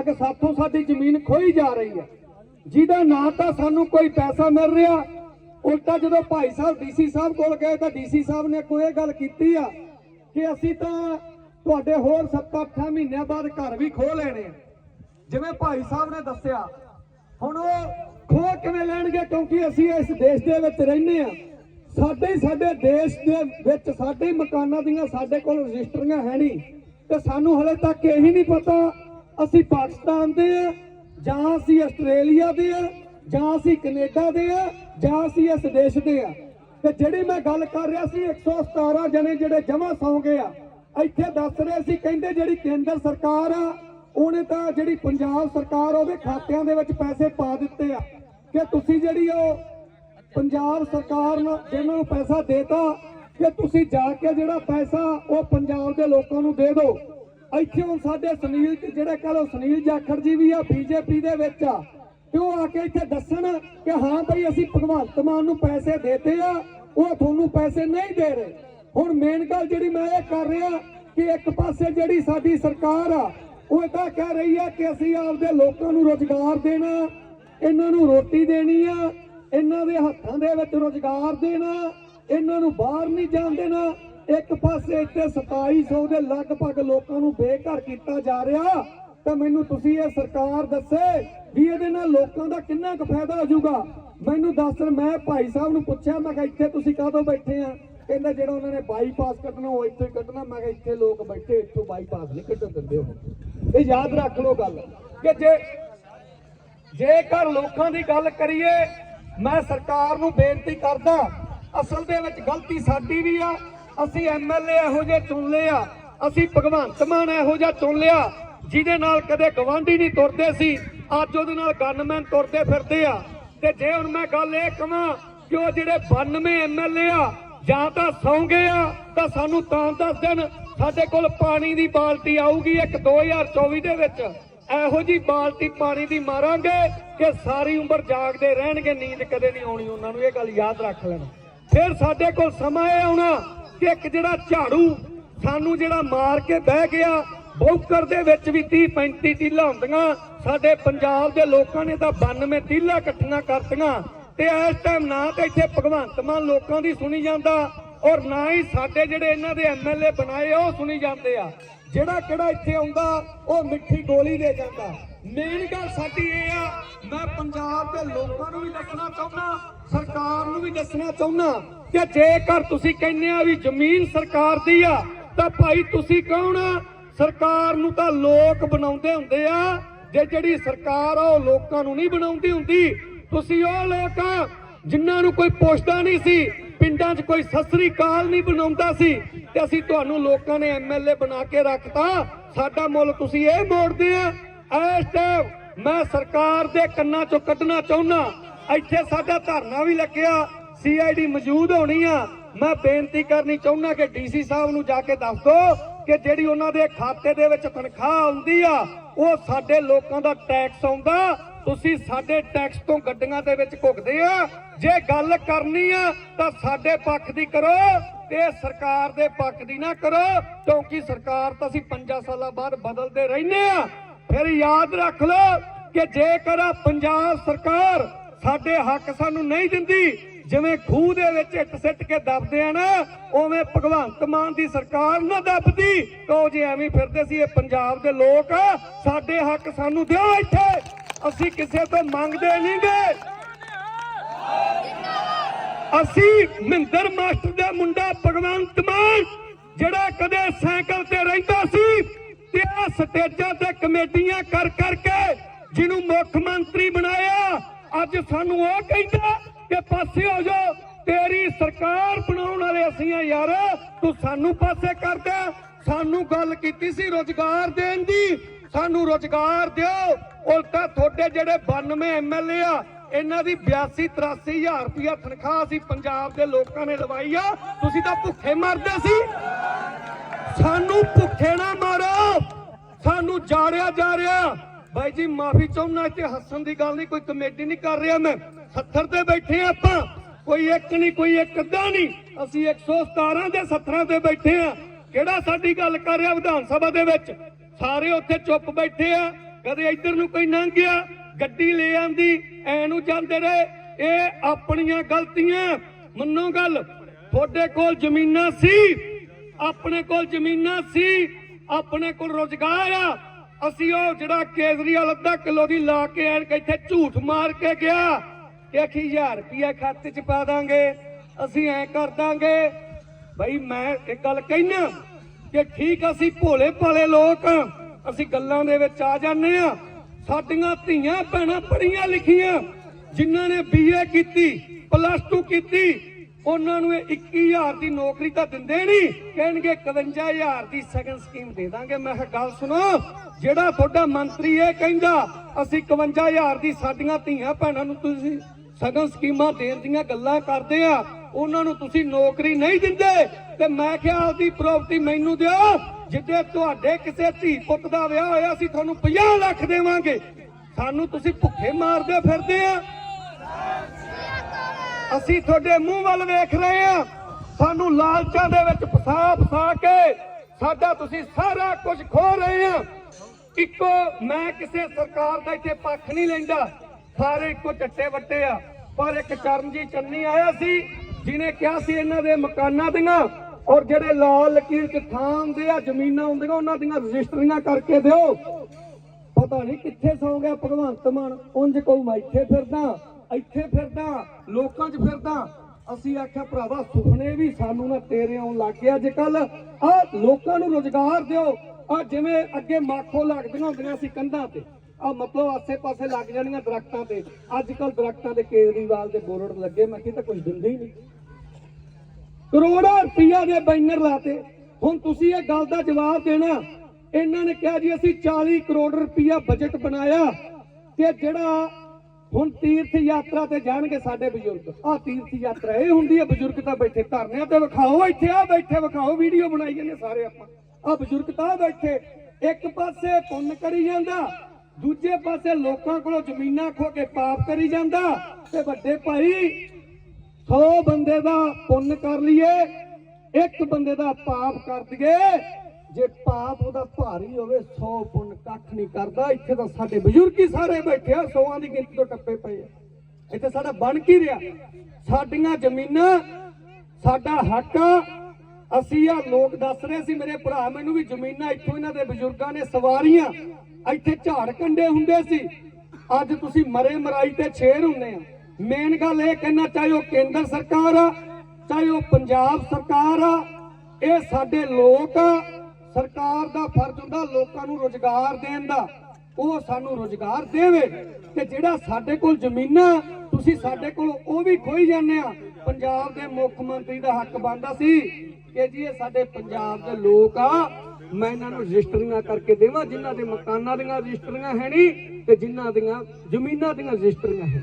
ਪੱਗ ਸਾਥੋਂ ਸਾਡੀ ਜ਼ਮੀਨ ਖੋਈ ਜਾ ਰਹੀ ਹੈ। ਜਿਹਦਾ ਨਾ ਤਾਂ ਸਾਨੂੰ ਕੋਈ ਪੈਸਾ ਮਿਲ ਰਿਹਾ, ਉਲਟਾ ਜਦੋਂ ਭਾਈ ਸਾਹਿਬ ਡੀਸੀ ਸਾਹਿਬ ਕੋਲ ਗਏ ਤਾਂ ਡੀਸੀ ਸਾਹਿਬ ਨੇ ਕੋਈ ਗੱਲ ਕੀਤੀ ਆ ਕਿ ਅਸੀਂ ਤਾਂ ਤੁਹਾਡੇ ਹੋਰ 7-8 ਮਹੀਨਿਆਂ ਬਾਅਦ ਘਰ ਵੀ ਖੋਹ ਲੈਣੇ ਆ। ਜਿਵੇਂ ਭਾਈ ਸਾਹਿਬ ਨੇ ਦੱਸਿਆ, ਹੁਣ ਉਹ ਖੋਹ ਕਿਵੇਂ ਲੈਣਗੇ ਕਿਉਂਕਿ ਅਸੀਂ ਇਸ ਦੇਸ਼ ਦੇ ਵਿੱਚ ਰਹਿੰਦੇ ਆ। ਸਾਡੇ ਸਾਡੇ ਦੇਸ਼ ਦੇ ਵਿੱਚ ਸਾਡੇ ਮਕਾਨਾਂ ਦੀਆਂ ਸਾਡੇ ਕੋਲ ਰਜਿਸਟਰੀਆਂ ਹੈ ਨਹੀਂ। ਤੇ ਸਾਨੂੰ ਹਲੇ ਤੱਕ ਇਹੀ ਨਹੀਂ ਪਤਾ ਅਸੀਂ ਪਾਕਿਸਤਾਨ ਦੇ ਆ, ਜਾਂ ਅਸੀਂ ਆਸਟ੍ਰੇਲੀਆ ਦੇ ਆ, ਜਾਂ ਅਸੀਂ ਕੈਨੇਡਾ ਦੇ ਆ, ਜਾਂ ਅਸੀਂ ਇਸ ਦੇਸ਼ ਦੇ ਆ। ਤੇ ਜਿਹੜੀ ਮੈਂ ਗੱਲ ਕਰ ਰਿਹਾ ਸੀ 117 ਜਣੇ ਜਿਹੜੇ ਜਮਾ ਸੌ ਗਏ ਆ, ਇੱਥੇ ਦੱਸ ਰਹੇ ਸੀ, ਕਹਿੰਦੇ ਜਿਹੜੀ ਕੇਂਦਰ ਸਰਕਾਰ ਆ, ਉਹਨੇ ਤਾਂ ਜਿਹੜੀ ਪੰਜਾਬ ਸਰਕਾਰ ਉਹਦੇ ਖਾਤਿਆਂ ਦੇ ਵਿੱਚ ਪੈਸੇ ਪਾ ਦਿੱਤੇ ਆ। ਕਿ ਤੁਸੀਂ ਜਿਹੜੀ ਉਹ ਪੰਜਾਬ ਸਰਕਾਰ ਨੂੰ, ਜਿਹਨਾਂ ਨੂੰ ਪੈਸਾ ਦੇਤਾ, ਕਿ ਤੁਸੀਂ ਜਾ ਕੇ ਜਿਹੜਾ ਪੈਸਾ ਉਹ ਪੰਜਾਬ ਦੇ ਲੋਕਾਂ ਨੂੰ ਦੇ ਦਿਓ। ਇੱਥੇ ਹੁਣ ਸਾਡੇ ਸੁਨੀਲ ਜਿਹੜੇ ਕਹ ਲਓ ਸੁਨੀਲ ਜਾਖੜ ਜੀ ਵੀ ਆ, ਬੀਜੇਪੀ ਦੇ ਵਿੱਚ ਆ, ਤੇ ਉਹ ਆ ਕੇ ਇੱਥੇ ਦੱਸਣ ਕਿ ਹਾਂ ਭਈ ਅਸੀਂ ਭਗਵੰਤ ਮਾਨ ਨੂੰ ਪੈਸੇ ਦੇਤੇ ਆ, ਉਹ ਤੁਹਾਨੂੰ ਪੈਸੇ ਨਹੀਂ ਦੇ ਰਹੇ। ਹੁਣ ਮੇਨ ਗੱਲ ਜਿਹੜੀ ਮੈਂ ਇਹ ਕਰ ਰਿਹਾ ਕਿ ਇੱਕ ਪਾਸੇ ਜਿਹੜੀ ਸਾਡੀ ਸਰਕਾਰ ਆ, ਉਹ ਤਾਂ ਕਹਿ ਰਹੀ ਆ ਕਿ ਅਸੀਂ ਆਪਦੇ ਲੋਕਾਂ ਨੂੰ ਰੋਜ਼ਗਾਰ ਦੇਣਾ, ਇਹਨਾਂ ਨੂੰ ਰੋਟੀ ਦੇਣੀ ਆ, ਇਹਨਾਂ ਦੇ ਹੱਥਾਂ ਦੇ ਵਿੱਚ ਰੋਜ਼ਗਾਰ ਦੇਣਾ, ਇਹਨਾਂ ਨੂੰ ਬਾਹਰ ਨਹੀਂ ਜਾਣ ਦੇਣਾ ਇੱਕ ਪਾਸੇ ਇੱਥੇ 2700 ਦੇ ਲਗਭਗ ਲੋਕਾਂ ਨੂੰ ਬੇਘਰ ਕੀਤਾ ਜਾ ਰਿਹਾ, ਤਾਂ ਮੈਨੂੰ ਤੁਸੀਂ ਇਹ ਸਰਕਾਰ ਦੱਸੇ ਵੀ ਇਹਦੇ ਨਾਲ ਲੋਕਾਂ ਦਾ ਕਿੰਨਾ ਕੁ ਫਾਇਦਾ ਹੋ ਜਾਊਗਾ? ਮੈਨੂੰ ਦੱਸ ਮੈਂ ਭਾਈ ਸਾਹਿਬ ਨੂੰ ਪੁੱਛਿਆ, ਮੈਂ ਕਿਹਾ ਇੱਥੇ ਤੁਸੀਂ ਕਾਹਦੋਂ ਬੈਠੇ ਆ? ਕਹਿੰਦਾ ਜਿਹੜਾ ਉਹਨਾਂ ਨੇ ਬਾਈਪਾਸ ਕੱਢਣਾ, ਉਹ ਇੱਥੇ ਕੱਢਣਾ। ਮੈਂ ਕਿਹਾ ਇੱਥੇ ਲੋਕ ਬੈਠੇ, ਇੱਥੋਂ ਬਾਈਪਾਸ ਨਹੀਂ ਕੱਢਣ ਦਿੰਦੇ ਉਹ। ਇਹ ਯਾਦ ਰੱਖ ਲਓ ਗੱਲ ਕਿ ਜੇ, ਜੇਕਰ ਲੋਕਾਂ ਦੀ ਗੱਲ ਕਰੀਏ, ਮੈਂ ਸਰਕਾਰ ਨੂੰ ਬੇਨਤੀ ਕਰਦਾ, ਅਸਲ ਦੇ ਵਿੱਚ ਗਲਤੀ ਸਾਡੀ ਵੀ ਆ ਅਸੀਂ ਐਮਐਲਏ ਇਹੋ ਜਿਹੇ ਚੁਣ ਲਿਆ ਅਸੀਂ ਭਗਵੰਤ ਮਾਨ ਇਹੋ ਜਿਹਾ ਚੁਣ ਲਿਆ, ਜਿਹਦੇ ਨਾਲ ਕਦੇ ਗਵਾਂਢੀ ਨਹੀਂ ਤੁਰਦੇ ਸੀ। ਅੱਜ ਉਹਦੇ ਨਾਲ ਗਨਮੈਨ ਤੁਰਦੇ ਫਿਰਦੇ ਆ। ਤੇ ਜੇ ਹੁਣ ਮੈਂ ਗੱਲ ਇਹ ਕਵਾਂ ਕਿ ਉਹ ਜਿਹੜੇ 92 ਐਮਐਲਏ ਆ, ਜਾਂ ਤਾਂ ਸੌਂ ਗਏ ਆ, ਤਾਂ ਸਾਨੂੰ ਤਾਂ ਦੱਸ ਦੇਣ, ਸਾਡੇ ਕੋਲ ਪਾਣੀ ਦੀ ਬਾਲਟੀ ਆਊਗੀ ਇੱਕ 2024 ਦੇ ਵਿੱਚ। ਇਹੋ ਜੀ ਬਾਲਟੀ ਪਾਣੀ ਦੀ ਮਾਰਾਂਗੇ ਕਿ ਸਾਰੀ ਉਮਰ ਜਾਗਦੇ ਰਹਿਣਗੇ, ਨੀਂਦ ਕਦੇ ਨਹੀਂ ਆਉਣੀ। ਉਹਨਾਂ ਨੂੰ ਇਹ ਗੱਲ ਯਾਦ ਰੱਖ ਲੈਣਾ। ਫਿਰ ਸਾਡੇ ਕੋਲ ਸਮਾਂ ਇਹ ਆਉਣਾ। ਕਿ ਇੱਕ ਜਿਹੜਾ ਝਾੜੂ ਸਾਨੂੰ ਜਿਹੜਾ ਮਾਰ ਕੇ ਬਹਿ ਗਿਆ, ਬੌਕਰ ਦੇ ਵਿੱਚ ਵੀ 30 35 ਟੀਲਾ ਹੁੰਦੀਆਂ, ਸਾਡੇ ਪੰਜਾਬ ਦੇ ਲੋਕਾਂ ਨੇ ਤਾਂ 92 ਟੀਲਾ ਇਕੱਠੀਆਂ ਕਰਤੀਆਂ ਤੇ ਇਸ ਟਾਈਮ ਨਾ ਤਾਂ ਇੱਥੇ ਭਗਵੰਤ ਮਾਨ ਲੋਕਾਂ ਦੀ ਸੁਣੀ ਜਾਂਦਾ ਔਰ ਨਾ ਹੀ ਸਾਡੇ ਜਿਹੜੇ ਇਹਨਾਂ ਦੇ ਐਮਐਲਏ ਬਣਾਏ ਉਹ ਸੁਣੀ ਜਾਂਦੇ ਆ। ਜਿਹੜਾ ਕਿਹੜਾ ਇੱਥੇ ਆਉਂਦਾ, ਉਹ ਮਿੱਠੀ ਗੋਲੀ ਦੇ ਜਾਂਦਾ। ਮੇਨ ਗੱਲ ਸਾਡੀ ਇਹ ਆ, ਮੈਂ ਪੰਜਾਬ ਦੇ ਲੋਕਾਂ ਨੂੰ ਵੀ ਦੱਸਣਾ ਚਾਹੁੰਦਾ, ਸਰਕਾਰ ਨੂੰ ਵੀ ਦੱਸਣਾ ਚਾਹੁੰਦਾ ਕਿ ਜੇਕਰ ਤੁਸੀਂ ਕਹਿੰਦੇ ਆ ਵੀ ਜ਼ਮੀਨ ਸਰਕਾਰ ਦੀ ਆ, ਤਾਂ ਭਾਈ ਤੁਸੀਂ ਕੌਣ ਆ? ਸਰਕਾਰ ਨੂੰ ਤਾਂ ਲੋਕ ਬਣਾਉਂਦੇ ਹੁੰਦੇ ਆ। ਜੇ ਜਿਹੜੀ ਸਰਕਾਰ ਆ, ਉਹ ਲੋਕਾਂ ਨੂੰ ਨਹੀਂ ਬਣਾਉਂਦੀ ਹੁੰਦੀ। ਤੁਸੀਂ ਉਹ ਲੋਕ ਜਿਨ੍ਹਾਂ ਨੂੰ ਕੋਈ ਪੁੱਛਦਾ ਨਹੀਂ ਸੀ। ਪਿੰਡਾਂ 'ਚ ਕੋਈ ਸਸਰੀ ਕਾਲ ਨਹੀਂ ਬਣਾਉਂਦਾ ਸੀ। ਤੇ ਅਸੀਂ ਤੁਹਾਨੂੰ ਲੋਕਾਂ ਨੇ ਐਮਐਲਏ ਬਣਾ ਕੇ ਰੱਖਤਾ। ਸਾਡਾ ਮੁੱਲ ਤੁਸੀਂ ਇਹ ਮੋੜਦੇ ਆ। ਇਸ ਟਾਈਮ ਮੈਂ ਸਰਕਾਰ ਦੇ ਕੰਨਾਂ 'ਚੋਂ ਕੱਢਣਾ ਚਾਹੁੰਦਾ। ਇੱਥੇ ਸਾਡਾ ਧਰਨਾ ਵੀ ਲੱਗਿਆ। ਸੀਆਈਡੀ ਮੌਜੂਦ ਹੋਣੀ ਆ। ਮੈਂ ਬੇਨਤੀ ਕਰਨੀ ਚਾਹੁੰਦਾ ਕਿ ਡੀਸੀ ਸਾਹਿਬ ਨੂੰ ਜਾ ਕੇ ਦੱਸ ਦੋ ਕਿ ਜਿਹੜੀ ਉਹਨਾਂ ਦੇ ਖਾਤੇ ਦੇ ਵਿੱਚ ਤਨਖਾਹ ਆਉਂਦੀ ਆ, ਉਹ ਸਾਡੇ ਲੋਕਾਂ ਦਾ ਟੈਕਸ ਆਉਂਦਾ। ਤੁਸੀਂ ਸਾਡੇ ਟੈਕਸ ਤੋਂ ਗੱਡੀਆਂ ਦੇ ਵਿੱਚ ਘੁੱਗਦੇ ਆ। ਜੇ ਗੱਲ ਕਰਨੀ ਆ, ਤਾਂ ਸਾਡੇ ਪੱਖ ਦੀ ਕਰੋ ਤੇ ਸਰਕਾਰ ਦੇ ਪੱਖ ਦੀ ਨਾ ਕਰੋ, ਕਿਉਂਕਿ ਸਰਕਾਰ ਤਾਂ ਅਸੀਂ 5 ਸਾਲਾਂ ਬਾਅਦ ਬਦਲਦੇ ਰਹਿੰਦੇ ਆ। ਫਿਰ ਯਾਦ ਰੱਖ ਲਓ ਕਿ ਜੇਕਰ ਪੰਜਾਬ ਸਰਕਾਰ ਸਾਡੇ ਹੱਕ ਸਾਨੂੰ ਨਹੀਂ ਦਿੰਦੀ ਜਿਵੇਂ ਖੂਹ ਦੇ ਵਿੱਚ ਇੱਟ ਸਿੱਟ ਕੇ ਦੱਬਦੇ ਆ ਨਾ, ਉਵੇਂ ਭਗਵੰਤ ਮਾਨ ਦੀ ਸਰਕਾਰ ਨਾ ਦੱਬਦੀ। ਤੋ ਜੇ ਐਵੇਂ ਫਿਰਦੇ ਸੀ, ਇਹ ਪੰਜਾਬ ਦੇ ਲੋਕ, ਸਾਡੇ ਹੱਕ ਸਾਨੂੰ ਦਿਓ ਇੱਥੇ। ਅਸੀਂ ਕਿਸੇ ਤੋਂ ਮੰਗਦੇ ਨਹੀਂਗੇ ਅਸੀਂ ਮਹਿੰਦਰ ਮਾਸਟਰ ਦਾ ਮੁੰਡਾ ਭਗਵੰਤ ਮਾਨ, ਜਿਹੜਾ ਕਦੇ ਸਾਈਕਲ ਤੇ ਰਹਿੰਦਾ ਸੀ, ਤੇ ਆ ਸਟੇਜਾਂ ਤੇ ਕਮੇਟੀਆਂ ਕਰ ਕਰਕੇ ਜਿਹਨੂੰ ਮੁੱਖ ਮੰਤਰੀ ਬਣਾਇਆ, ਅੱਜ ਸਾਨੂੰ ਉਹ ਕਹਿੰਦਾ ਕਿ ਪਾਸੇ ਹੋ ਜਾਓ ਤੇਰੀ ਸਰਕਾਰ ਬਣਾਉਣ ਵਾਲੇ ਅਸੀਂ ਆ ਯਾਰ। ਤੂੰ ਸਾਨੂੰ ਪਾਸੇ ਕਰਦਾ। ਸਾਨੂੰ ਗੱਲ ਕੀਤੀ ਸੀ ਰੋਜ਼ਗਾਰ ਦੇਣ ਦੀ। ਸਾਨੂੰ ਰੋਜ਼ਗਾਰ ਦਿਓ। ਉਲਟਾ ਤੁਹਾਡੇ ਜਿਹੜੇ 92 ਐਮਐਲਏ ਆ, ਇਹਨਾਂ ਦੀ 82 83000 ਰੁਪਇਆ ਤਨਖਾਹ ਸੀ ਪੰਜਾਬ ਦੇ ਲੋਕਾਂ ਨੇ ਲਵਾਈ ਆ। ਤੁਸੀਂ ਤਾਂ ਭੁੱਖੇ ਮਰਦੇ ਸੀ। ਸਾਨੂੰ ਭੁੱਖੇ ਨਾ ਮਾਰੋ। ਸਾਨੂੰ ਜਾੜਿਆ ਜਾ ਰਿਹਾ। ਬਾਈ ਜੀ, ਮਾਫੀ ਚਾਹੁੰਦਾ ਇੱਥੇ ਹੱਸਣ ਦੀ ਗੱਲ ਨਹੀਂ, ਕੋਈ ਕਮੇਟੀ ਨਹੀਂ ਕਰ ਰਿਹਾ ਮੈਂ। 70 ਤੇ ਬੈਠੇ ਆ ਆਪਾਂ। ਕੋਈ ਇੱਕ ਨਹੀਂ, ਕੋਈ ਇੱਕ ਅੱਧਾ ਨਹੀਂ। ਅਸੀਂ 117 ਦੇ 17 ਤੇ ਬੈਠੇ ਆ ਕਿਹੜਾ ਸਾਡੀ ਗੱਲ ਕਰ ਰਿਹਾ ਵਿਧਾਨ ਸਭਾ ਦੇ ਵਿੱਚ? ਸਾਰੇ ਉੱਥੇ ਚੁੱਪ ਬੈਠੇ ਆ। ਕਦੇ ਇੱਧਰ ਨੂੰ ਕੋਈ ਲੰਘ ਗਿਆ? ਗੱਡੀ ਲੈ ਆਂਦੀ, ਐ ਨੂੰ ਜਾਂਦੇ ਰਹੇ। ਇਹ ਆਪਣੀਆਂ ਗਲਤੀਆਂ। ਮੰਨੋ ਗੱਲ, ਤੁਹਾਡੇ ਕੋਲ ਜ਼ਮੀਨਾਂ ਸੀ। ਆਪਣੇ ਕੋਲ ਜ਼ਮੀਨਾਂ ਸੀ। ਆਪਣੇ ਕੋਲ ਰੋਜ਼ਗਾਰ ਆ। ਅਸੀਂ ਉਹ ਜਿਹੜਾ ਕੇਜਰੀਵਾਲ ਅੱਧਾ ਕਿਲੋ ਦੀ ਲਾ ਕੇ ਐਨ ਇੱਥੇ ਝੂਠ ਮਾਰ ਕੇ ਗਿਆ। ਕਿ 1000 ਰੁਪਇਆ ਖਾਤੇ 'ਚ ਪਾ ਦਾਂਗੇ, ਅਸੀਂ ਐ ਕਰ ਦਾਂਗੇ। ਬਈ ਮੈਂ ਇੱਕ ਗੱਲ ਕਹਿਣਾ ਕਿ ਠੀਕ ਅਸੀਂ ਭੋਲੇ ਭਾਲੇ ਲੋਕ ਅਸੀਂ ਗੱਲਾਂ ਦੇ ਵਿੱਚ ਆ ਜਾਂਦੇ ਆ। ਸਾਡੀਆਂ ਧੀਆਂ ਭੈਣਾਂ ਪੜੀਆਂ ਲਿਖੀਆਂ, ਜਿਨ੍ਹਾਂ ਨੇ ਬੀਏ ਕੀਤੀ ਪਲੱਸ 2 ਕੀਤੀ, ਉਹਨਾਂ ਨੂੰ ਇਹ 21000 ਦੀ ਨੌਕਰੀ ਤਾਂ ਦਿੰਦੇ ਨਹੀਂ, ਕਹਿਣਗੇ 51000 ਦੀ ਸਗਨ ਸਕੀਮ ਦੇ ਦਾਂਗੇ। ਮੈਂ ਕਿਹਾ, ਗੱਲ ਸੁਣੋ, ਜਿਹੜਾ ਤੁਹਾਡਾ ਮੰਤਰੀ ਇਹ ਕਹਿੰਦਾ, ਅਸੀਂ 51000 ਦੀ ਸਾਡੀਆਂ ਧੀਆਂ ਭੈਣਾਂ ਨੂੰ ਤੁਸੀਂ ਸਗਨ ਸਕੀਮਾਂ ਦੇਣ ਦੀਆਂ ਗੱਲਾਂ ਕਰਦੇ ਆ। ਉਹਨਾਂ ਨੂੰ ਤੁਸੀਂ ਨੌਕਰੀ ਨਹੀਂ ਦਿੰਦੇ। ਤੇ ਮੈਂ ਕਿਹਾ ਆਪਦੀ ਪ੍ਰਾਪਰਟੀ ਮੈਨੂੰ ਦਿਓ। ਜਿੱਦੇ ਤੁਹਾਡੇ ਕਿਸੇ ਧੀ ਪੁੱਤ ਦਾ ਵਿਆਹ ਹੋਇਆ ਅਸੀਂ ਤੁਹਾਨੂੰ 50 ਲੱਖ ਦੇਵਾਂਗੇ। ਸਾਨੂੰ ਤੁਸੀਂ ਭੁੱਖੇ ਮਾਰਦੇ ਫਿਰਦੇ ਆ। ਅਸੀਂ ਤੁਹਾਡੇ ਮੂੰਹ ਵੱਲ ਵੇਖ ਰਹੇ ਆ। ਸਾਨੂੰ ਲਾਲਚਾਂ ਦੇ ਵਿੱਚ ਫਸਾ ਫਸਾ ਕੇ ਸਾਡਾ ਤੁਸੀਂ ਸਾਰਾ ਕੁਝ ਖੋ ਰਹੇ ਆ। ਇੱਕੋ, ਮੈਂ ਕਿਸੇ ਸਰਕਾਰ ਦਾ ਇੱਥੇ ਪੱਖ ਨਹੀਂ ਲੈਂਦਾ। ਸਾਰੇ ਇੱਕੋ ਚੱਟੇ ਵੱਟੇ ਆ। ਪਰ ਇੱਕ ਚਰਨਜੀਤ ਚੰਨੀ ਆਇਆ ਸੀ, ਜਿਹਨੇ ਕਿਹਾ ਸੀ ਇਹਨਾਂ ਦੇ ਮਕਾਨਾਂ ਦੀਆਂ ਔਰ ਜਿਹੜੇ ਲਾਲ ਲਕੀਰ ਚ ਥਾਂ ਹੁੰਦੇ ਆ, ਜ਼ਮੀਨਾਂ ਹੁੰਦੀਆਂ, ਉਹਨਾਂ ਦੀਆਂ ਰਜਿਸਟਰੀਆਂ ਕਰਕੇ ਦਿਓ। ਪਤਾ ਨਹੀਂ ਕਿੱਥੇ ਸੌ ਗਿਆ ਭਗਵੰਤ ਮਾਨ, ਉਂਝ ਕੋਈ ਮੈਂ ਇੱਥੇ ਫਿਰਦਾ ਇੱਥੇ ਫਿਰਦਾ, ਲੋਕਾਂ 'ਚ ਫਿਰਦਾ। ਅਸੀਂ ਆਖਿਆ, ਭਰਾਵਾ, ਸੁਪਨੇ ਵੀ ਸਾਨੂੰ ਨਾ ਤੇਰੇ ਆਉਣ ਲੱਗ ਗਿਆ ਅੱਜ ਕੱਲ ਆ ਲੋਕਾਂ ਨੂੰ ਰੋਜ਼ਗਾਰ ਦਿਓ। ਆ ਜਿਵੇਂ ਅੱਗੇ ਮਾਖੋ ਲੱਗਦੀਆਂ ਹੁੰਦੀਆਂ ਸੀ ਕੰਧਾਂ ਤੇ। ਆ ਮਤਲਬ ਆਸੇ-ਪਾਸੇ ਲੱਗ ਜਾਣੀਆਂ ਦਰਖਤਾਂ ਤੇ। ਅੱਜ ਕੱਲ ਦਰਖਤਾਂ ਦੇ ਕੇਜਰੀਵਾਲ ਦੇ ਬੋਰਡ ਲੱਗੇ, ਮੈਂ ਕਿਹਾ ਕੁਝ ਦਿੰਦੇ ਹੀ ਨਹੀਂ। ਕਰੋੜਾਂ ਰੁਪਈਆ ਦੇ ਬੈਨਰ ਲਾਤੇ। ਹੁਣ ਤੁਸੀਂ ਇਹ ਗੱਲ ਦਾ ਜਵਾਬ ਦੇਣਾ। ਇਹਨਾਂ ਨੇ ਕਿਹਾ ਜੀ, ਅਸੀਂ 40 ਕਰੋੜ ਰੁਪਈਆ ਬਜਟ ਬਣਾਇਆ ਤੇ ਜਿਹੜਾ ਹੁਣ ਤੀਰਥ ਯਾਤਰਾ ਤੇ ਜਾਣਗੇ ਸਾਡੇ ਬਜ਼ੁਰਗ। ਆਹ ਤੀਰਥ ਯਾਤਰਾ, ਇਹ ਹੁੰਦੀ ਹੈ ਬਜ਼ੁਰਗ ਤਾਂ ਬੈਠੇ ਧਰਨਿਆਂ ਤੇ ਵਿਖਾਓ, ਇੱਥੇ ਆ ਬੈਠੇ ਵਿਖਾਓ, ਵੀਡੀਓ ਬਣਾਈ ਜਾਂਦੇ ਸਾਰੇ ਆਪਾਂ। ਆ ਬਜ਼ੁਰਗ ਤਾਂ ਬੈਠੇ, ਇੱਕ ਪਾਸੇ ਪੁੰਨ ਕਰੀ ਜਾਂਦਾ ਦੂਜੇ ਪਾਸੇ ਲੋਕਾਂ ਕੋਲੋਂ ਜ਼ਮੀਨਾਂ ਖੋ ਕੇ ਪਾਪ ਕਰੀ ਜਾਂਦਾ ਤੇ ਵੱਡੇ ਭਾਈ 100 ਬੰਦੇ ਦਾ ਪੁੰਨ ਕਰ ਲਈਏ, ਇੱਕ ਬੰਦੇ ਦਾ ਪਾਪ ਕਰ ਦਈਏ। ਜੇ ਪਾਪ ਉਹਦਾ ਭਾਰੀ ਹੋਵੇ 100 ਪੁੰਨ ਕੱਖ ਨਹੀਂ ਕਰਦਾ। ਇੱਥੇ ਤਾਂ ਸਾਡੇ ਬਜ਼ੁਰਗ ਹੀ ਸਾਰੇ ਬੈਠੇ ਆ, ਸੌਆਂ ਦੀ ਗਿਣਤੀ ਤੋਂ ਟੱਪੇ ਪਏ ਆ। ਇੱਥੇ ਸਾਡਾ ਬਣ ਕੀ ਰਿਹਾ? ਸਾਡੀਆਂ ਜ਼ਮੀਨਾਂ, ਸਾਡਾ ਹੱਕ ਅਸੀਂ ਆ, ਲੋਕ ਦੱਸ ਰਹੇ ਸੀ, ਮੇਰੇ ਭਰਾ ਮੈਨੂੰ ਵੀ ਜ਼ਮੀਨਾਂ ਇੱਥੋਂ ਇਹਨਾਂ ਦੇ ਬਜ਼ੁਰਗਾਂ ਨੇ ਸਵਾਰੀਆਂ। ਇੱਥੇ ਝਾੜ ਕੰਡੇ ਹੁੰਦੇ ਸੀ। ਅੱਜ ਤੁਸੀਂ ਮਰੇ ਮਰਾਈ ਤੇ ਛੇਰ ਹੁੰਦੇ ਆ। ਮੇਨ ਗੱਲ ਇਹ ਕਹਿਣਾ, ਚਾਹੇ ਉਹ ਕੇਂਦਰ ਸਰਕਾਰ ਆ, ਚਾਹੇ ਉਹ ਪੰਜਾਬ ਸਰਕਾਰ ਆ, ਇਹ ਸਾਡੇ ਲੋਕ ਸਰਕਾਰ ਦਾ ਫਰਜ਼ ਹੁੰਦਾ ਲੋਕਾਂ ਨੂੰ ਰੋਜ਼ਗਾਰ ਦੇਣ ਦਾ। ਉਹ ਸਾਨੂੰ ਰੋਜ਼ਗਾਰ ਦੇਵੇ ਤੇ ਜਿਹੜਾ ਸਾਡੇ ਕੋਲ ਜ਼ਮੀਨਾਂ, ਤੁਸੀਂ ਸਾਡੇ ਕੋਲ ਉਹ ਵੀ ਖੋਈ ਜਾਂਦੇ ਆ। ਪੰਜਾਬ ਦੇ ਮੁੱਖ ਮੰਤਰੀ ਦਾ ਹੱਕ ਬਣਦਾ ਸੀ ਕਿ ਜੀ ਇਹ ਸਾਡੇ ਪੰਜਾਬ ਦੇ ਲੋਕ ਆ ਮੈਂ ਇਹਨਾਂ ਨੂੰ ਰਜਿਸਟਰੀਆਂ ਕਰਕੇ ਦੇਵਾਂ, ਜਿਨ੍ਹਾਂ ਦੇ ਮਕਾਨਾਂ ਦੀਆਂ ਰਜਿਸਟਰੀਆਂ ਹੈ ਨਹੀਂ ਤੇ ਜਿਨ੍ਹਾਂ ਦੀਆਂ ਜ਼ਮੀਨਾਂ ਦੀਆਂ ਰਜਿਸਟਰੀਆਂ ਹੈ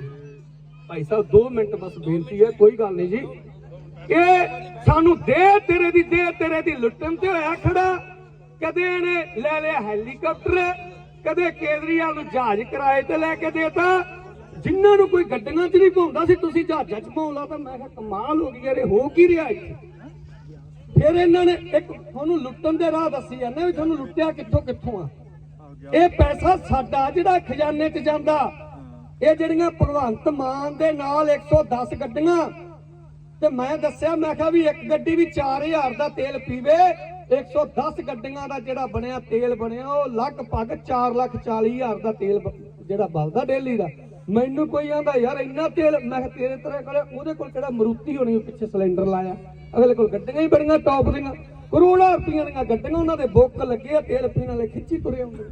ਭਾਈ ਸਾਹਿਬ 2 ਮਿੰਟ ਬਸ ਬੇਨਤੀ ਹੈ, ਕੋਈ ਗੱਲ ਨਹੀਂ ਜੀ। ਇਹ ਸਾਨੂੰ ਦੇ, ਤੇਰੇ ਦੀ ਦੇ, ਤੇਰੇ ਦੀ ਲੁੱਟਣ ਤੇ ਹੋਇਆ ਖੜਾ। ਕਦੇ ਇਹਨੇ ਲੈ ਲਿਆ ਹੈਲੀਕਾਪਟਰ, ਕਦੇ ਕੇਜਰੀਵਾਲ ਨੂੰ ਜਹਾਜ਼ ਕਿਰਾਏ ਤੇ ਲੈ ਕੇ ਦੇਤਾ। ਜਿਨ੍ਹਾਂ ਨੂੰ ਕੋਈ ਗੱਡੀਆਂ 'ਚ ਨਹੀਂ ਪਾਉਂਦਾ ਸੀ, ਤੁਸੀਂ ਜਹਾਜ਼ਾਂ 'ਚ ਪਾਉਣ ਲਾ ਤਾਂ ਮੈਂ ਕਿਹਾ, ਕਮਾਲ ਹੋ ਗਈ ਯਾਰ, ਇਹ ਹੋ ਕੀ ਰਿਹਾ ਇੱਥੇ? ਫਿਰ ਇਹਨਾਂ ਨੇ ਇੱਕ ਤੁਹਾਨੂੰ ਲੁੱਟਣ ਦੇ ਰਾਹ ਦੱਸੀ ਜਾਂਦੇ ਵੀ ਤੁਹਾਨੂੰ ਲੁੱਟਿਆ ਕਿੱਥੋਂ ਕਿੱਥੋਂ ਆ? ਇਹ ਪੈਸਾ ਸਾਡਾ ਜਿਹੜਾ ਖਜ਼ਾਨੇ 'ਚ ਜਾਂਦਾ, ਇਹ ਜਿਹੜੀਆਂ ਭਗਵੰਤ ਮਾਨ ਦੇ ਨਾਲ 110 ਗੱਡੀਆਂ, ਤੇ ਮੈਂ ਦੱਸਿਆ, ਮੈਂ ਕਿਹਾ ਵੀ ਇੱਕ ਗੱਡੀ ਵੀ 4000 ਦਾ ਤੇਲ ਪੀਵੇ 110 ਗੱਡੀਆਂ ਦਾ ਜਿਹੜਾ ਬਣਿਆ ਤੇਲ ਬਣਿਆ, ਉਹ ਲਗਭਗ 4 ਲੱਖ 40 ਹਜ਼ਾਰ ਦਾ ਤੇਲ ਜਿਹੜਾ ਬਲਦਾ ਡੇਲੀ ਦਾ। ਮੈਨੂੰ ਕੋਈ ਆਂਦਾ, ਯਾਰ ਇੰਨਾ ਤੇਲ ਮੈਂ ਕਿਹਾ, ਤੇਰੇ ਤਰ੍ਹਾਂ ਕੋਲੇ, ਉਹਦੇ ਕੋਲ ਕਿਹੜਾ ਮਰੂਤੀ ਹੋਣੀ ਪਿੱਛੇ ਸਿਲੰਡਰ ਲਾਇਆ? ਅਗਲੇ ਕੋਲ ਗੱਡੀਆਂ ਹੀ ਬੜੀਆਂ ਟੌਪ ਦੀਆਂ। ਕਰੋੜਾਂ ਰੁਪਈਆਂ ਦੀਆਂ ਗੱਡੀਆਂ ਉਹਨਾਂ ਦੇ ਬੁੱਕ ਲੱਗੇ ਤੇਲ ਪੀਣ ਵਾਲੇ ਖਿੱਚੀ ਤੁਰੇ ਹੁੰਦੇ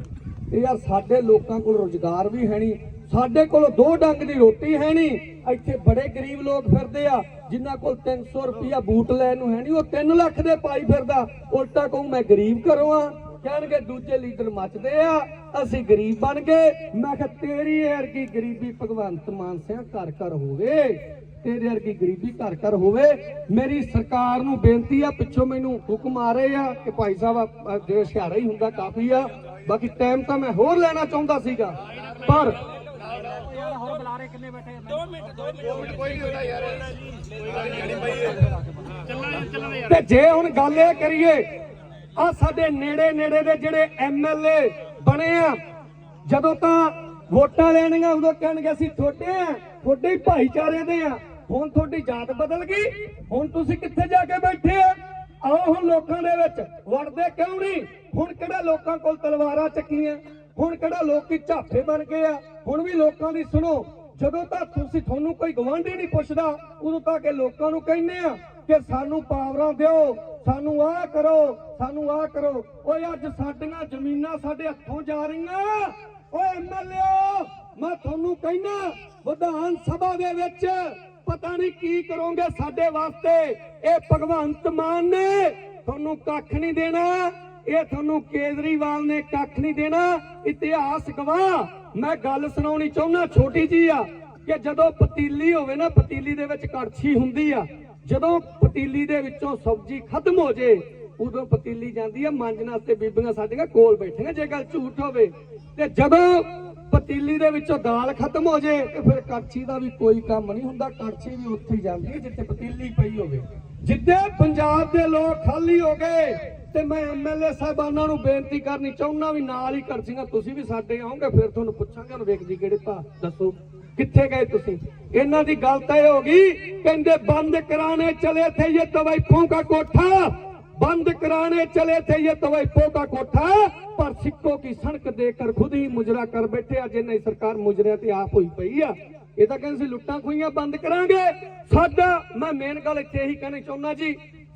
ਤੇ ਯਾਰ ਸਾਡੇ ਲੋਕਾਂ ਕੋਲ ਰੋਜ਼ਗਾਰ ਵੀ ਹੈ ਨਹੀਂ। ਸਾਡੇ ਕੋਲ ਦੋ ਡੰਗ ਦੀ ਰੋਟੀ ਹੈ ਨਹੀਂ। ਇੱਥੇ ਬੜੇ ਗਰੀਬ ਲੋਕ ਫਿਰਦੇ ਆ, ਜਿਨ੍ਹਾਂ ਕੋਲ 300 ਰੁਪਿਆ ਬੂਟ ਲੈਣ ਨੂੰ ਹੈ ਨਹੀਂ, ਉਹ 3 ਲੱਖ ਦੇ ਪਾਈ ਫਿਰਦਾ। ਉਲਟਾ ਕਹੂੰ, ਮੈਂ ਗਰੀਬ ਘਰੋਂ ਆ। ਕਹਿਣਗੇ, ਦੂਜੇ ਲੀਡਰ ਮੱਚਦੇ ਆ। ਅਸੀਂ ਗਰੀਬ ਬਣ ਗਏ ਮੈਂ ਕਿਹਾ, ਤੇਰੀ ਵਰਗੀ ਗਰੀਬੀ ਭਗਵੰਤ ਮਾਨ ਸਿੰਘ ਘਰ ਘਰ ਹੋਵੇ, ਤੇਰੇ ਵਰਗੀ ਗਰੀਬੀ ਘਰ ਘਰ ਹੋਵੇ, ਮੇਰੀ ਸਰਕਾਰ ਨੂੰ ਬੇਨਤੀ ਆ, ਪਿੱਛੋਂ ਮੈਨੂੰ ਹੁਕਮ ਆ ਰਹੇ ਆ ਕਿ ਭਾਈ ਸਾਹਿਬ ਜੇ ਹੁਸ਼ਿਆਰਾ ਹੀ ਹੁੰਦਾ ਕਾਫੀ ਆ, ਬਾਕੀ ਟਾਈਮ ਤਾਂ ਮੈਂ ਹੋਰ ਲੈਣਾ ਚਾਹੁੰਦਾ ਸੀਗਾ। ਪਰ ਤੇ ਜੇ ਹੁਣ ਗੱਲ ਇਹ ਕਰੀਏ ਆ ਸਾਡੇ ਨੇੜੇ ਨੇੜੇ ਦੇ ਜਿਹੜੇ ਐਮਐਲਏ ਬਣੇ ਆ। ਜਦੋਂ ਤਾਂ ਵੋਟਾਂ ਲੈਣੀਆਂ, ਉਦੋਂ ਕਹਿਣਗੇ ਅਸੀਂ ਤੁਹਾਡੇ ਆ, ਤੁਹਾਡੇ ਹੀ ਭਾਈਚਾਰੇ ਦੇ ਆ। ਹੁਣ ਤੁਹਾਡੀ ਜਾਤ ਬਦਲ ਗਈ। ਹੁਣ ਤੁਸੀਂ ਕਿੱਥੇ ਜਾ ਕੇ ਬੈਠੇ ਆ? ਆਓ ਹੁਣ ਲੋਕਾਂ ਦੇ ਵਿੱਚ। ਵੜਦੇ ਕਿਉਂ ਨਹੀਂ? ਹੁਣ ਕਿਹੜਾ ਲੋਕਾਂ ਕੋਲ ਤਲਵਾਰਾਂ ਚੱਕੀਆਂ? ਹੁਣ ਕਿਹੜਾ ਲੋਕੀ ਝਾਫੇ ਬਣ ਗਏ ਆ? ਹੁਣ ਵੀ ਲੋਕਾਂ ਦੀ ਸੁਣੋ। ਜਦੋਂ ਤੱਕ ਤੁਸੀਂ ਤੁਹਾਨੂੰ ਕੋਈ ਗਵਾਂਢੀ ਨਹੀਂ ਪੁੱਛਦਾ, ਉਦੋਂ ਤੱਕ ਇਹ ਲੋਕਾਂ ਨੂੰ ਕਹਿੰਦੇ ਆ ਕਿ ਸਾਨੂੰ ਪਾਵਰਾਂ ਦਿਓ, ਸਾਨੂੰ ਆਹ ਕਰੋ, ਸਾਨੂੰ ਆਹ ਕਰੋ। ਓਏ ਅੱਜ ਸਾਡੀਆਂ ਜ਼ਮੀਨਾਂ ਸਾਡੇ ਹੱਥੋਂ ਜਾ ਰਹੀਆਂ। ਓਏ ਐਮਐਲਏ ਮੈਂ ਤੁਹਾਨੂੰ ਕਹਿਣਾ ਵਿਧਾਨ ਸਭਾ ਦੇ ਵਿੱਚ ਪਤਾ ਨਹੀਂ ਕੀ ਕਰੋਗੇ ਸਾਡੇ ਵਾਸਤੇ। ਇਹ ਭਗਵੰਤ ਮਾਨ ਨੇ ਤੁਹਾਨੂੰ ਕੱਖ ਨਹੀਂ ਦੇਣਾ। ਇਹ ਤੁਹਾਨੂੰ ਕੇਜਰੀਵਾਲ ਨੇ ਕੱਖ ਨਹੀਂ ਦੇਣਾ। ਇਤਿਹਾਸ ਗਵਾਹ, ਮੈਂ ਗੱਲ ਸੁਣਾਉਣੀ ਚਾਹੁੰਦਾ, ਛੋਟੀ ਜੀ ਆ, ਕਿ ਜਦੋਂ ਪਤੀਲੀ ਹੋਵੇ ਨਾ, ਪਤੀਲੀ ਦੇ ਵਿੱਚ ਕੜਛੀ ਹੁੰਦੀ ਆ ਜਦੋਂ ਪਤੀਲੀ ਦੇ ਵਿੱਚੋਂ ਸਬਜ਼ੀ ਖਤਮ ਹੋ ਜੇ, ਉਦੋਂ ਪਤੀਲੀ ਜਾਂਦੀ ਆ, ਮਾਂਜਣ ਵਾਸਤੇ ਬੀਬੀਆਂ ਸਾਡੀਆਂ ਕੋਲ ਬੈਠੀਆਂ, ਜੇ ਗੱਲ ਝੂਠ ਹੋਵੇ। ਤੇ ਜਦੋਂ ਪਤੀਲੀ ਦੇ ਵਿੱਚੋਂ ਦਾਲ ਖਤਮ ਹੋ ਜੇ, ਤੇ ਫਿਰ ਕੜਛੀ ਦਾ ਵੀ ਕੋਈ ਕੰਮ ਨਹੀਂ ਹੁੰਦਾ, ਕੜਛੀ ਵੀ ਉੱਥੇ ਜਾਂਦੀ ਹੈ ਜਿੱਥੇ ਪਤੀਲੀ ਪਈ ਹੋਵੇ। ਜਿੱਦੇ ਪੰਜਾਬ ਦੇ ਲੋਕ ਖਾਲੀ ਹੋ ਗਏ, ਤੇ ਮੈਂ ਐਮਐਲਏ ਸਾਹਿਬਾਨਾਂ ਨੂੰ ਬੇਨਤੀ ਕਰਨੀ ਚਾਹੁੰਦਾ ਵੀ ਨਾਲ ਹੀ ਕੜਛੀਆਂ ਤੁਸੀਂ ਵੀ ਸਾਡੇ ਆਓਗੇ, ਫਿਰ ਤੁਹਾਨੂੰ ਪੁੱਛਾਂਗੇ ਹੁਣ ਵੇਖਦੀ ਕਿਹੜੇ ਭਾ ਦੱਸੋ। ਕਿੱਥੇ ਗਏ ਤੁਸੀਂ ਇਹਨਾਂ ਦੀ ਗੱਲ ਤਾਂ ਇਹ ਹੋ ਗਈ ਕਹਿੰਦੇ ਬੰਦ ਕਰਾਣੇ ਚਲੇ ਥੇ ਇਹ ਤਵਾਈਫੋਂ का कोठा बंद कराने चले थे ये तवैफों का कोठा पर सिक्कों की सड़क देकर खुद ही मुजरा कर बैठे ਆ ਜਿੰਨੇ ਸਰਕਾਰ ਮੁਜਰਿਆਂ ਤੇ ਆਪ ਹੋਈ ਪਈ ਆ ਇਹ ਤਾਂ ਕਹਿੰਦੇ ਸੀ ਲੁੱਟਾਂ ਖੋਈਆਂ ਬੰਦ ਕਰਾਂਗੇ ਸਾਡਾ ਮੈਂ ਮੇਨ ਗੱਲ ਇੱਥੇ ਇਹੀ ਕਹਿਣੀ ਚਾਹੁੰਦਾ ਜੀ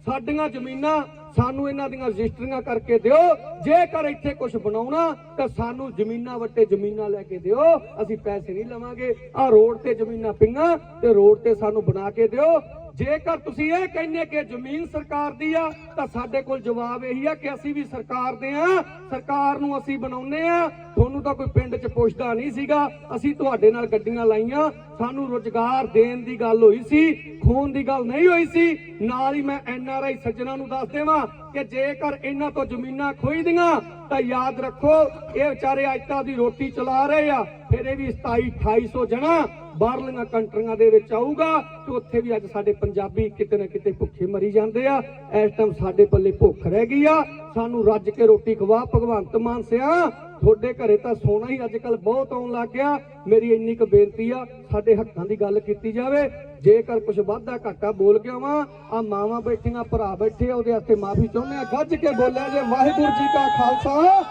ਸਾਡੀਆਂ ਜ਼ਮੀਨਾਂ ਸਾਨੂੰ ਇਹਨਾਂ ਦੀਆਂ ਰਜਿਸਟਰੀਆਂ ਕਰਕੇ ਦਿਓ। ਜੇਕਰ ਇੱਥੇ ਕੁਝ ਬਣਾਉਣਾ, ਤਾਂ ਸਾਨੂੰ ਜ਼ਮੀਨਾਂ ਵੱਟੇ ਜ਼ਮੀਨਾਂ ਲੈ ਕੇ ਦਿਓ। ਅਸੀਂ ਪੈਸੇ ਨਹੀਂ ਲਵਾਂਗੇ। ਆ ਰੋਡ ਤੇ ਜ਼ਮੀਨਾਂ ਪਿੰਗਾ ਤੇ ਰੋਡ ਤੇ ਸਾਨੂੰ ਬਣਾ ਕੇ ਦਿਓ। ਜੇਕਰ ਤੁਸੀਂ ਇਹ ਕਹਿੰਦੇ ਕਿ ਜ਼ਮੀਨ ਸਰਕਾਰ ਦੀ ਆ, ਤਾਂ ਸਾਡੇ ਕੋਲ ਜਵਾਬ ਇਹੀ ਆ ਕਿ ਅਸੀਂ ਵੀ ਸਰਕਾਰ ਦੇ ਆ, ਸਰਕਾਰ ਨੂੰ ਅਸੀਂ ਬਣਾਉਨੇ ਆ। ਤੁਹਾਨੂੰ ਤਾਂ ਕੋਈ ਪਿੰਡ 'ਚ ਪੁੱਛਦਾ ਨਹੀਂ ਸੀਗਾ, ਅਸੀਂ ਤੁਹਾਡੇ ਨਾਲ ਗੱਡੀਆਂ ਲਾਈਆਂ, ਸਾਨੂੰ ਰੋਜ਼ਗਾਰ ਦੇਣ ਦੀ ਗੱਲ ਹੋਈ ਸੀ, ਖੂਨ ਦੀ ਗੱਲ ਨਹੀਂ ਹੋਈ ਸੀ। ਨਾਲ ਹੀ ਮੈਂ ਐਨ ਆਰ ਆਈ ਸੱਜਣਾ ਨੂੰ ਦੱਸ ਦੇਵਾਂ ਕਿ ਜੇਕਰ ਇਹਨਾਂ ਤੋਂ ਜ਼ਮੀਨਾਂ ਖੋਈਦੀਆਂ ਤਾਂ ਯਾਦ ਰੱਖੋ, ਇਹ ਵਿਚਾਰੇ ਅੱਜ ਤਾਂ ਦੀ ਰੋਟੀ ਚਲਾ ਰਹੇ ਆ। ਫਿਰ ਇਹ ਵੀ 27 2800 ਜਣਾ ਬਾਹਰਲੀਆਂ ਕੰਟਰੀਆਂ ਦੇ ਵਿੱਚ ਆਊਗਾ ਤੇ ਉੱਥੇ ਵੀ ਅੱਜ ਸਾਡੇ ਪੰਜਾਬੀ ਕਿਤੇ ਨਾ ਕਿਤੇ ਭੁੱਖੇ ਮਰੀ ਜਾਂਦੇ ਆ। ਇਸ ਟਾਈਮ ਸਾਡੇ ਪੱਲੇ ਭੁੱਖ ਰਹਿ ਗਈ ਆ। ਸਾਨੂੰ ਰੱਜ ਕੇ ਰੋਟੀ ਖਵਾ, ਭਗਵੰਤ ਮਾਨ ਸਿਆ। ਤੁਹਾਡੇ ਘਰੇ ਤਾਂ ਸੋਨਾ ਹੀ ਅੱਜ ਕੱਲ ਬਹੁਤ ਆਉਣ ਲੱਗ ਗਿਆ। ਮੇਰੀ ਇੰਨੀ ਕੁ ਬੇਨਤੀ ਆ, ਸਾਡੇ ਹੱਕਾਂ ਦੀ ਗੱਲ ਕੀਤੀ ਜਾਵੇ। ਜੇਕਰ ਕੁਝ ਵਾਧਾ ਘਾਟਾ ਬੋਲ ਗਿਆ ਵਾਂ, ਆ ਮਾਵਾਂ ਬੈਠੀਆਂ, ਭਰਾ ਬੈਠੇ ਆ, ਉਹਦੇ ਵਾਸਤੇ ਮਾਫੀ ਚਾਹੁੰਦੇ ਆ। ਗੱਜ ਕੇ ਬੋਲਿਆ ਜੇ ਵਾਹਿਗੁਰੂ ਜੀ ਕਾ ਖਾਲਸਾ।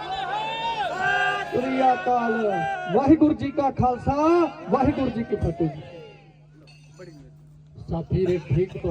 ਸ੍ਰੀ ਅਕਾਲ। ਵਾਹਿਗੁਰੂ ਜੀ ਕਾ ਖਾਲਸਾ ਵਾਹਿਗੁਰੂ ਜੀ ਕੀ ਫਤਿਹ। ਸਾਥੀ ਰੇ ਠੀਕ ਤੋਂ